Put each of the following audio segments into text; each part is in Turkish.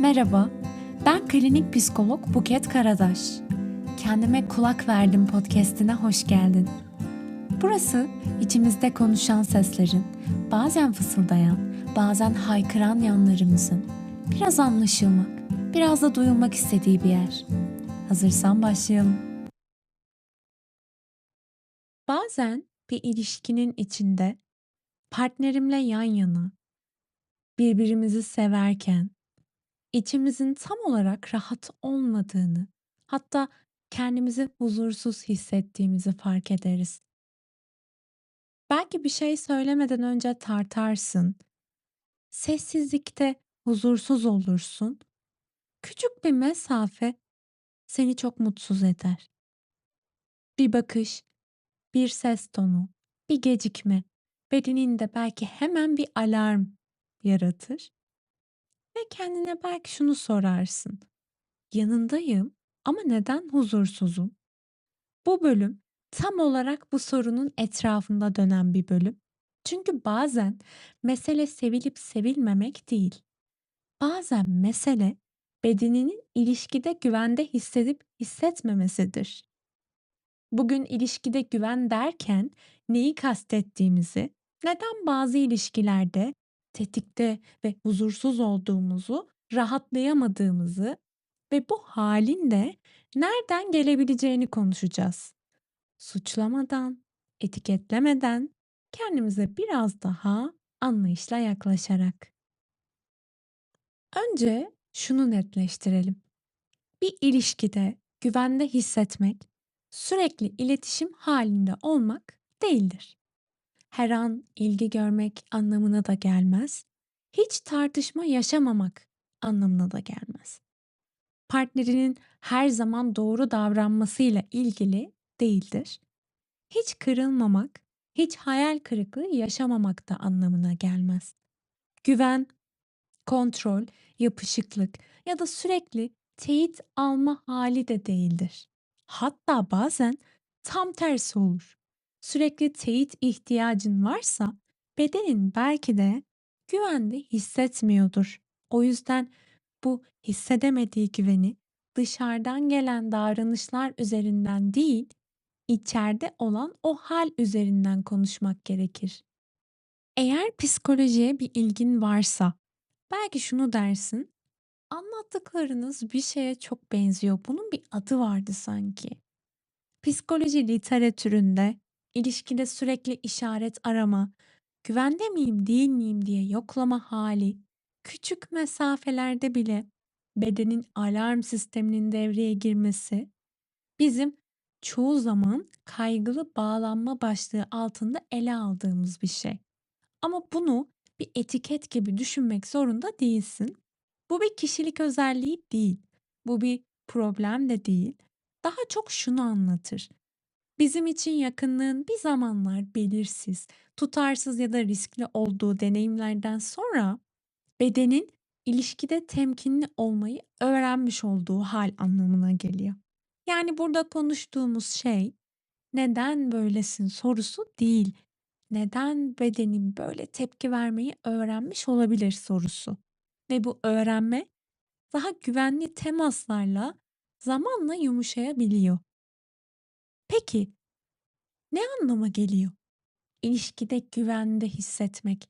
Merhaba, ben klinik psikolog Buket Karadaş. Kendime kulak verdim podcast'ine hoş geldin. Burası içimizde konuşan seslerin, bazen fısıldayan, bazen haykıran yanlarımızın biraz anlaşılmak, biraz da duyulmak istediği bir yer. Hazırsan başlayalım. Bazen bir ilişkinin içinde partnerimle yan yana, birbirimizi severken içimizin tam olarak rahat olmadığını, hatta kendimizi huzursuz hissettiğimizi fark ederiz. Belki bir şey söylemeden önce tartarsın. Sessizlikte huzursuz olursun. Küçük bir mesafe seni çok mutsuz eder. Bir bakış, bir ses tonu, bir gecikme bedeninde belki hemen bir alarm yaratır ve kendine belki şunu sorarsın. Yanındayım ama neden huzursuzum? Bu bölüm tam olarak bu sorunun etrafında dönen bir bölüm. Çünkü bazen mesele sevilip sevilmemek değil. Bazen mesele bedeninin ilişkide güvende hissedip hissetmemesidir. Bugün ilişkide güven derken neyi kastettiğimizi, neden bazı ilişkilerde tetikte ve huzursuz olduğumuzu, rahatlayamadığımızı ve bu halin de nereden gelebileceğini konuşacağız. Suçlamadan, etiketlemeden, kendimize biraz daha anlayışla yaklaşarak. Önce şunu netleştirelim. Bir ilişkide güvende hissetmek, sürekli iletişim halinde olmak değildir. Her an ilgi görmek anlamına da gelmez. Hiç tartışma yaşamamak anlamına da gelmez. Partnerinin her zaman doğru davranmasıyla ilgili değildir. Hiç kırılmamak, hiç hayal kırıklığı yaşamamak da anlamına gelmez. Güven, kontrol, yapışıklık ya da sürekli teyit alma hali de değildir. Hatta bazen tam tersi olur. Sürekli teyit ihtiyacın varsa bedenin belki de güvende hissetmiyordur. O yüzden bu hissedemediği güveni dışarıdan gelen davranışlar üzerinden değil, içeride olan o hal üzerinden konuşmak gerekir. Eğer psikolojiye bir ilgin varsa, belki şunu dersin, anlattıklarınız bir şeye çok benziyor. Bunun bir adı vardı sanki. Psikoloji literatüründe ilişkide sürekli işaret arama, güvende miyim değil miyim diye yoklama hali, küçük mesafelerde bile bedenin alarm sisteminin devreye girmesi bizim çoğu zaman kaygılı bağlanma başlığı altında ele aldığımız bir şey. Ama bunu bir etiket gibi düşünmek zorunda değilsin. Bu bir kişilik özelliği değil. Bu bir problem de değil. Daha çok şunu anlatır. Bizim için yakınlığın bir zamanlar belirsiz, tutarsız ya da riskli olduğu deneyimlerden sonra bedenin ilişkide temkinli olmayı öğrenmiş olduğu hal anlamına geliyor. Yani burada konuştuğumuz şey neden böylesin sorusu değil. Neden bedenin böyle tepki vermeyi öğrenmiş olabilir sorusu. Ve bu öğrenme daha güvenli temaslarla zamanla yumuşayabiliyor. Peki ne anlama geliyor? İlişkide güvende hissetmek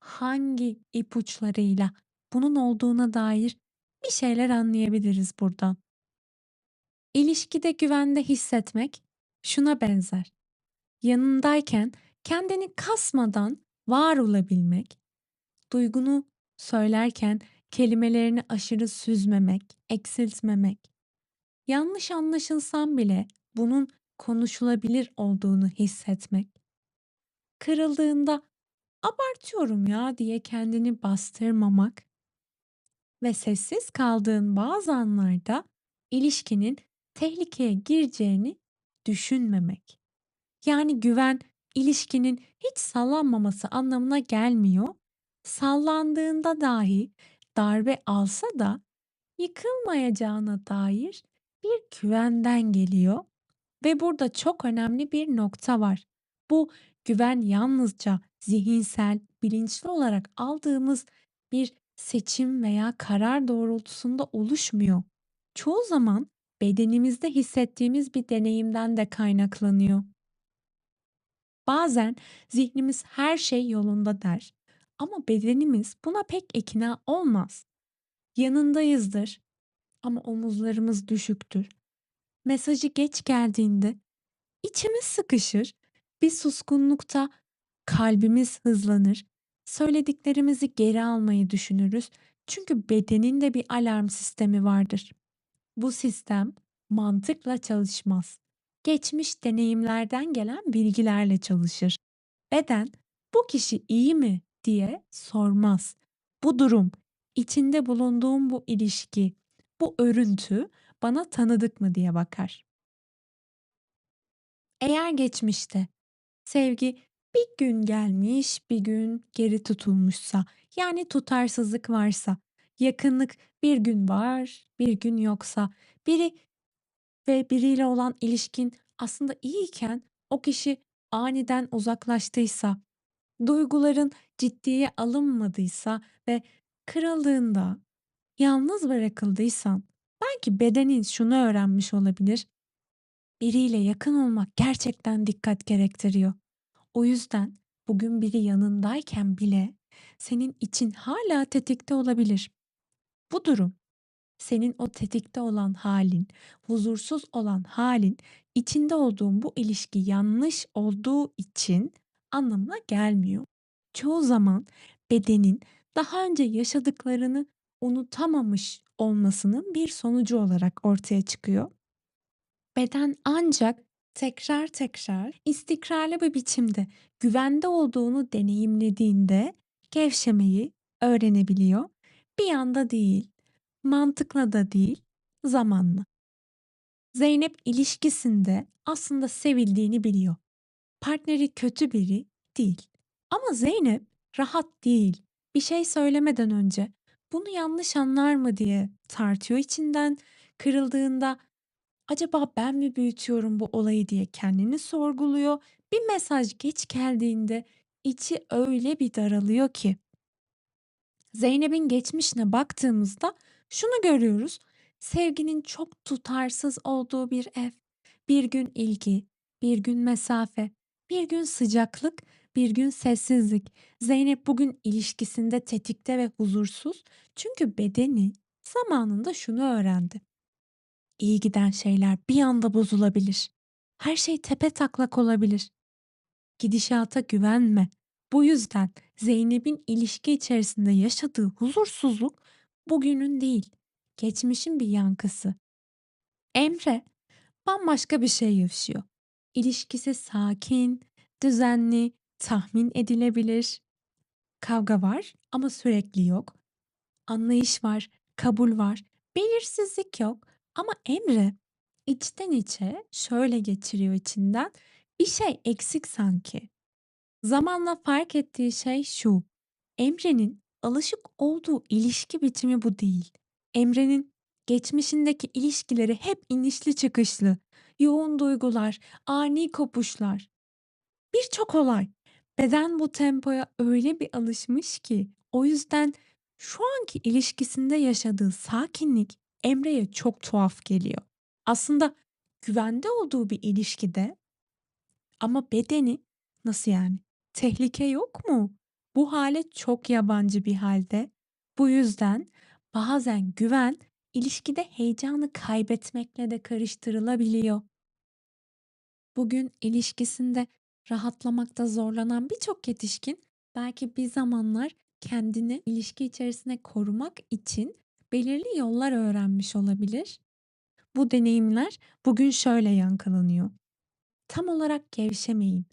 hangi ipuçlarıyla bunun olduğuna dair bir şeyler anlayabiliriz buradan. İlişkide güvende hissetmek şuna benzer. Yanındayken kendini kasmadan var olabilmek, duygunu söylerken kelimelerini aşırı süzmemek, eksiltmemek. Yanlış anlaşılsam bile bunun konuşulabilir olduğunu hissetmek. Kırıldığında abartıyorum ya diye kendini bastırmamak ve sessiz kaldığın bazı anlarda ilişkinin tehlikeye gireceğini düşünmemek. Yani güven ilişkinin hiç sallanmaması anlamına gelmiyor. Sallandığında dahi darbe alsa da yıkılmayacağına dair bir güvenden geliyor ve burada çok önemli bir nokta var. Bu güven yalnızca zihinsel, bilinçli olarak aldığımız bir seçim veya karar doğrultusunda oluşmuyor. Çoğu zaman bedenimizde hissettiğimiz bir deneyimden de kaynaklanıyor. Bazen zihnimiz her şey yolunda der ama bedenimiz buna pek ikna olmaz. Yanındayızdır ama omuzlarımız düşüktür. Mesajı geç geldiğinde içimiz sıkışır, bir suskunlukta kalbimiz hızlanır, söylediklerimizi geri almayı düşünürüz çünkü bedenin de bir alarm sistemi vardır. Bu sistem mantıkla çalışmaz. Geçmiş deneyimlerden gelen bilgilerle çalışır. Beden bu kişi iyi mi diye sormaz. Bu durum, içinde bulunduğum bu ilişki, bu örüntü bana tanıdık mı diye bakar. Eğer geçmişte sevgi bir gün gelmiş, bir gün geri tutulmuşsa, yani tutarsızlık varsa, yakınlık bir gün var, bir gün yoksa, biri ve biriyle olan ilişkin aslında iyiyken o kişi aniden uzaklaştıysa, duyguların ciddiye alınmadıysa ve kırıldığında yalnız bırakıldıysan belki bedenin şunu öğrenmiş olabilir. Biriyle yakın olmak gerçekten dikkat gerektiriyor. O yüzden bugün biri yanındayken bile senin için hala tetikte olabilir. Bu durum senin o tetikte olan halin, huzursuz olan halin, içinde olduğun bu ilişki yanlış olduğu için anlamına gelmiyor. Çoğu zaman bedenin daha önce yaşadıklarını unutamamış olmasının bir sonucu olarak ortaya çıkıyor. Beden ancak tekrar tekrar istikrarlı bir biçimde güvende olduğunu deneyimlediğinde gevşemeyi öğrenebiliyor. Bir anda değil, mantıkla da değil, zamanla. Zeynep ilişkisinde aslında sevildiğini biliyor. Partneri kötü biri değil. Ama Zeynep rahat değil. Bir şey söylemeden önce bunu yanlış anlar mı diye tartıyor içinden. Kırıldığında acaba ben mi büyütüyorum bu olayı diye kendini sorguluyor. Bir mesaj geç geldiğinde içi öyle bir daralıyor ki. Zeynep'in geçmişine baktığımızda şunu görüyoruz. Sevginin çok tutarsız olduğu bir ev. Bir gün ilgi, bir gün mesafe, bir gün sıcaklık, bir gün sessizlik. Zeynep bugün ilişkisinde tetikte ve huzursuz çünkü bedeni zamanında şunu öğrendi. İyi giden şeyler bir anda bozulabilir. Her şey tepe taklak olabilir. Gidişata güvenme. Bu yüzden Zeynep'in ilişki içerisinde yaşadığı huzursuzluk bugünün değil, geçmişin bir yankısı. Emre bambaşka bir şey yaşıyor. İlişkisi sakin, düzenli, tahmin edilebilir. Kavga var ama sürekli yok. Anlayış var, kabul var, belirsizlik yok. Ama Emre içten içe şöyle geçiriyor içinden bir şey eksik sanki. Zamanla fark ettiği şey şu. Emre'nin alışık olduğu ilişki biçimi bu değil. Emre'nin geçmişindeki ilişkileri hep inişli çıkışlı, yoğun duygular, ani kopuşlar. Birçok olay. Beden bu tempoya öyle bir alışmış ki o yüzden şu anki ilişkisinde yaşadığı sakinlik Emre'ye çok tuhaf geliyor. Aslında güvende olduğu bir ilişkide ama bedeni nasıl yani? Tehlike yok mu? Bu hale çok yabancı bir halde. Bu yüzden bazen güven ilişkide heyecanı kaybetmekle de karıştırılabiliyor. Bugün ilişkisinde rahatlamakta zorlanan birçok yetişkin belki bir zamanlar kendini ilişki içerisinde korumak için belirli yollar öğrenmiş olabilir. Bu deneyimler bugün şöyle yankılanıyor. Tam olarak gevşemeyeyim.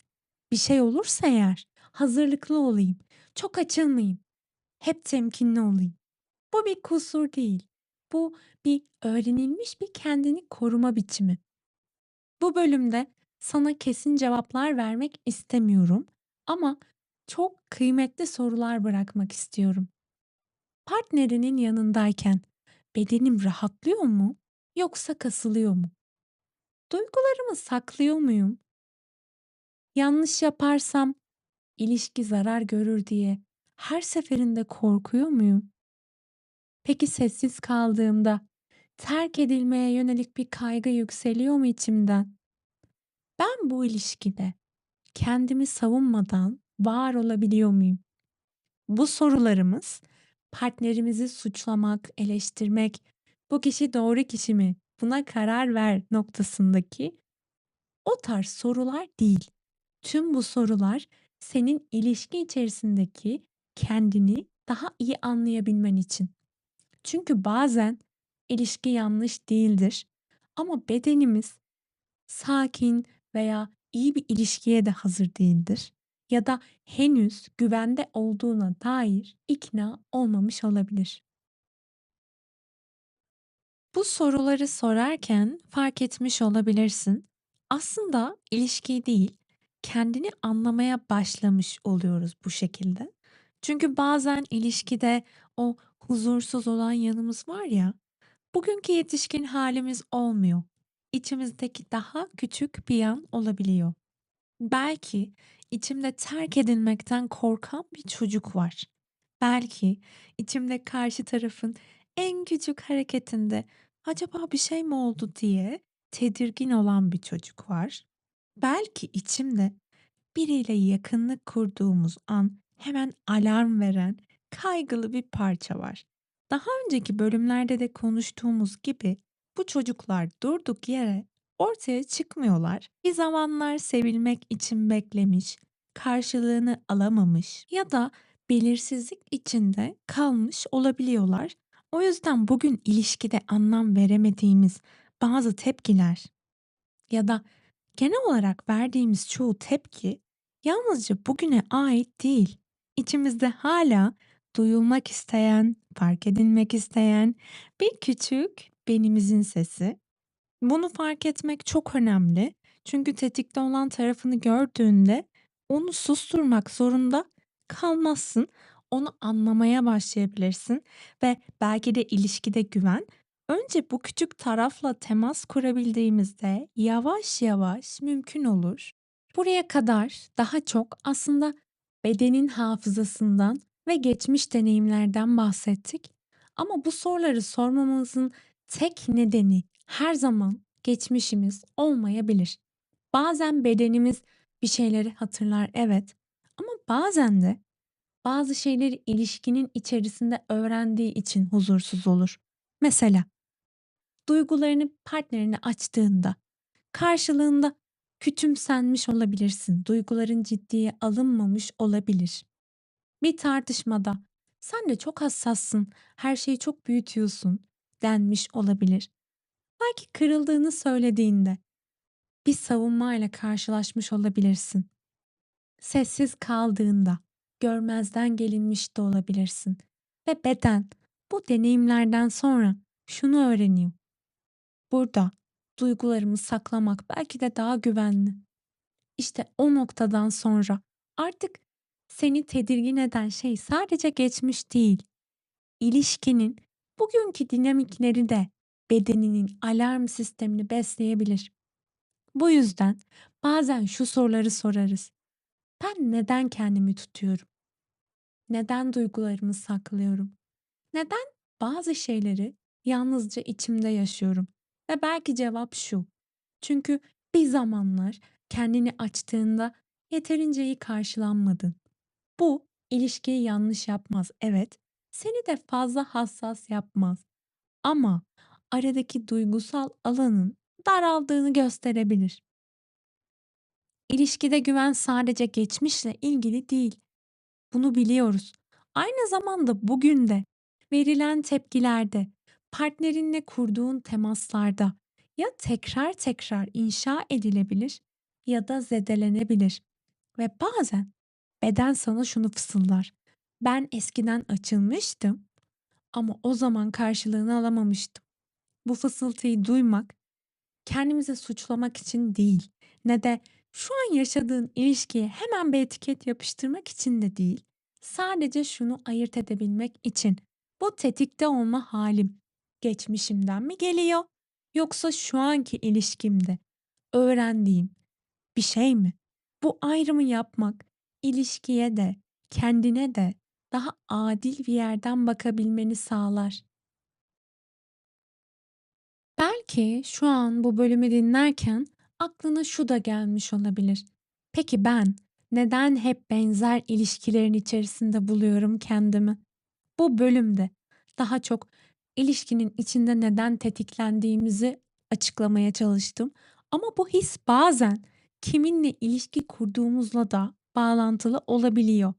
Bir şey olursa eğer hazırlıklı olayım. Çok açılmayayım. Hep temkinli olayım. Bu bir kusur değil. Bu bir öğrenilmiş bir kendini koruma biçimi. Bu bölümde sana kesin cevaplar vermek istemiyorum ama çok kıymetli sorular bırakmak istiyorum. Partnerinin yanındayken bedenim rahatlıyor mu yoksa kasılıyor mu? Duygularımı saklıyor muyum? Yanlış yaparsam ilişki zarar görür diye her seferinde korkuyor muyum? Peki sessiz kaldığımda terk edilmeye yönelik bir kaygı yükseliyor mu içimden? Ben bu ilişkide kendimi savunmadan var olabiliyor muyum? Bu sorularımız partnerimizi suçlamak, eleştirmek, bu kişi doğru kişi mi, buna karar ver noktasındaki o tarz sorular değil. Tüm bu sorular senin ilişki içerisindeki kendini daha iyi anlayabilmen için. Çünkü bazen ilişki yanlış değildir ama bedenimiz sakin veya iyi bir ilişkiye de hazır değildir ya da henüz güvende olduğuna dair ikna olmamış olabilir. Bu soruları sorarken fark etmiş olabilirsin. Aslında ilişkiyi değil, kendini anlamaya başlamış oluyoruz bu şekilde. Çünkü bazen ilişkide o huzursuz olan yanımız var ya, bugünkü yetişkin halimiz olmuyor. İçimizdeki daha küçük bir yan olabiliyor. Belki içimde terk edilmekten korkan bir çocuk var. Belki içimde karşı tarafın en küçük hareketinde acaba bir şey mi oldu diye tedirgin olan bir çocuk var. Belki içimde biriyle yakınlık kurduğumuz an hemen alarm veren kaygılı bir parça var. Daha önceki bölümlerde de konuştuğumuz gibi bu çocuklar durduk yere ortaya çıkmıyorlar. Bir zamanlar sevilmek için beklemiş, karşılığını alamamış ya da belirsizlik içinde kalmış olabiliyorlar. O yüzden bugün ilişkide anlam veremediğimiz bazı tepkiler ya da genel olarak verdiğimiz çoğu tepki yalnızca bugüne ait değil. İçimizde hala duyulmak isteyen, fark edilmek isteyen bir küçük benimizin sesi. Bunu fark etmek çok önemli. Çünkü tetikte olan tarafını gördüğünde onu susturmak zorunda kalmazsın. Onu anlamaya başlayabilirsin ve belki de ilişkide güven önce bu küçük tarafla temas kurabildiğimizde yavaş yavaş mümkün olur. Buraya kadar daha çok aslında bedenin hafızasından ve geçmiş deneyimlerden bahsettik. Ama bu soruları sormamızın tek nedeni her zaman geçmişimiz olmayabilir. Bazen bedenimiz bir şeyleri hatırlar evet ama bazen de bazı şeyleri ilişkinin içerisinde öğrendiği için huzursuz olur. Mesela duygularını partnerine açtığında karşılığında küçümsenmiş olabilirsin. Duyguların ciddiye alınmamış olabilir. Bir tartışmada sen de çok hassassın, her şeyi çok büyütüyorsun denmiş olabilir. Belki kırıldığını söylediğinde bir savunmayla karşılaşmış olabilirsin. Sessiz kaldığında görmezden gelinmiş de olabilirsin. Ve beden bu deneyimlerden sonra şunu öğreniyor. Burada duygularımı saklamak belki de daha güvenli. İşte o noktadan sonra artık seni tedirgin eden şey sadece geçmiş değil. İlişkinin bugünkü dinamikleri de bedeninin alarm sistemini besleyebilir. Bu yüzden bazen şu soruları sorarız. Ben neden kendimi tutuyorum? Neden duygularımı saklıyorum? Neden bazı şeyleri yalnızca içimde yaşıyorum? Ve belki cevap şu. Çünkü bir zamanlar kendini açtığında yeterince iyi karşılanmadın. Bu ilişkiyi yanlış yapmaz. Evet, seni de fazla hassas yapmaz. Ama aradaki duygusal alanın daraldığını gösterebilir. İlişkide güven sadece geçmişle ilgili değil. Bunu biliyoruz. Aynı zamanda bugün de verilen tepkilerde, partnerinle kurduğun temaslarda ya tekrar tekrar inşa edilebilir ya da zedelenebilir. Ve bazen beden sana şunu fısıldar. Ben eskiden açılmıştım ama o zaman karşılığını alamamıştım. Bu fısıltıyı duymak kendimizi suçlamak için değil ne de şu an yaşadığın ilişkiye hemen bir etiket yapıştırmak için de değil. Sadece şunu ayırt edebilmek için. Bu tetikte olma halim geçmişimden mi geliyor yoksa şu anki ilişkimde öğrendiğim bir şey mi? Bu ayrımı yapmak ilişkiye de kendine de daha adil bir yerden bakabilmeni sağlar. Belki şu an bu bölümü dinlerken aklına şu da gelmiş olabilir. Peki ben neden hep benzer ilişkilerin içerisinde buluyorum kendimi? Bu bölümde daha çok ilişkinin içinde neden tetiklendiğimizi açıklamaya çalıştım. Ama bu his bazen kiminle ilişki kurduğumuzla da bağlantılı olabiliyor.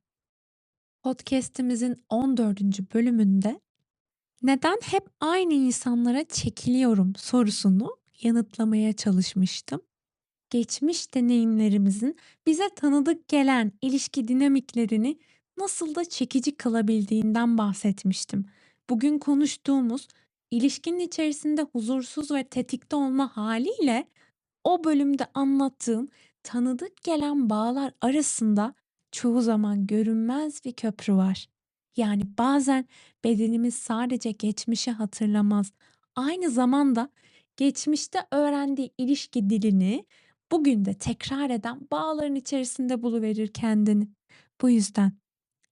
Podcast'imizin 14. bölümünde neden hep aynı insanlara çekiliyorum sorusunu yanıtlamaya çalışmıştım. Geçmiş deneyimlerimizin bize tanıdık gelen ilişki dinamiklerini nasıl da çekici kılabildiğinden bahsetmiştim. Bugün konuştuğumuz ilişkinin içerisinde huzursuz ve tetikte olma haliyle o bölümde anlattığım tanıdık gelen bağlar arasında çoğu zaman görünmez bir köprü var. Yani bazen bedenimiz sadece geçmişi hatırlamaz. Aynı zamanda geçmişte öğrendiği ilişki dilini bugün de tekrar eden bağların içerisinde buluverir kendini. Bu yüzden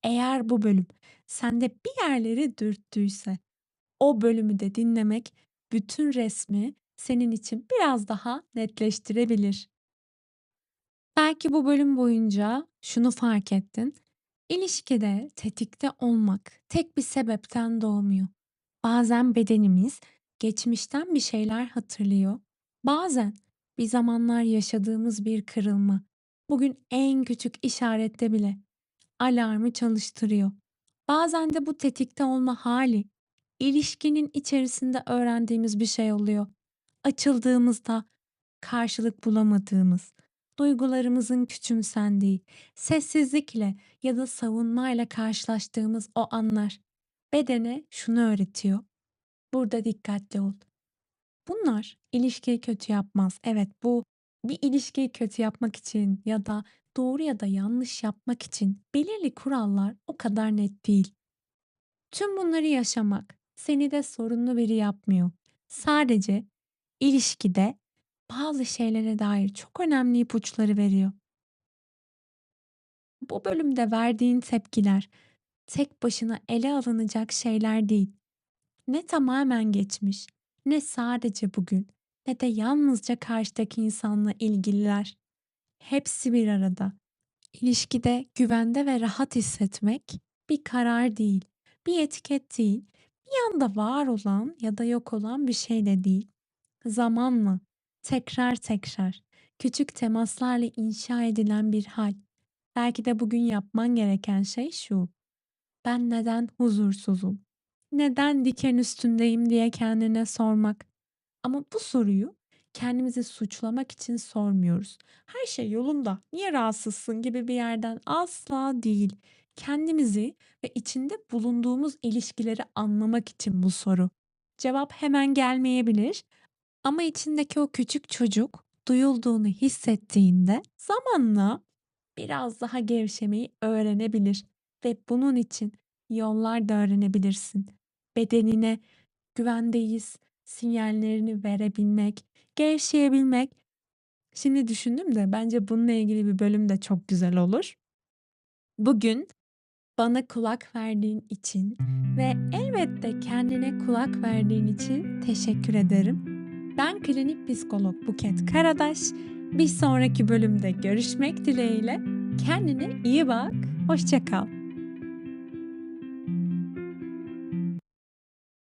eğer bu bölüm sende bir yerleri dürttüyse o bölümü de dinlemek bütün resmi senin için biraz daha netleştirebilir. Belki bu bölüm boyunca şunu fark ettin. İlişkide tetikte olmak tek bir sebepten doğmuyor. Bazen bedenimiz geçmişten bir şeyler hatırlıyor. Bazen bir zamanlar yaşadığımız bir kırılma bugün en küçük işarette bile alarmı çalıştırıyor. Bazen de bu tetikte olma hali ilişkinin içerisinde öğrendiğimiz bir şey oluyor. Açıldığımızda karşılık bulamadığımız, duygularımızın küçümsendiği, sessizlikle ya da savunmayla karşılaştığımız o anlar bedene şunu öğretiyor. Burada dikkatli ol. Bunlar ilişkiyi kötü yapmaz. Evet bu bir ilişkiyi kötü yapmak için ya da doğru ya da yanlış yapmak için belirli kurallar o kadar net değil. Tüm bunları yaşamak seni de sorunlu biri yapmıyor. Sadece ilişkide bazı şeylere dair çok önemli ipuçları veriyor. Bu bölümde verdiğin tepkiler tek başına ele alınacak şeyler değil. Ne tamamen geçmiş, ne sadece bugün, ne de yalnızca karşıdaki insanla ilgililer. Hepsi bir arada. İlişkide güvende ve rahat hissetmek bir karar değil, bir etiket değil, bir anda var olan ya da yok olan bir şey de değil. Zamanla, tekrar tekrar, küçük temaslarla inşa edilen bir hal. Belki de bugün yapman gereken şey şu. Ben neden huzursuzum? Neden diken üstündeyim diye kendine sormak. Ama bu soruyu kendimizi suçlamak için sormuyoruz. Her şey yolunda, niye rahatsızsın gibi bir yerden asla değil. Kendimizi ve içinde bulunduğumuz ilişkileri anlamak için bu soru. Cevap hemen gelmeyebilir ama içindeki o küçük çocuk duyulduğunu hissettiğinde zamanla biraz daha gevşemeyi öğrenebilir ve bunun için yollar da öğrenebilirsin. Bedenine güvendeyiz sinyallerini verebilmek, gevşeyebilmek. Şimdi düşündüm de bence bununla ilgili bir bölüm de çok güzel olur. Bugün bana kulak verdiğin için ve elbette kendine kulak verdiğin için teşekkür ederim. Ben klinik psikolog Buket Karadaş. Bir sonraki bölümde görüşmek dileğiyle. Kendine iyi bak. Hoşçakal.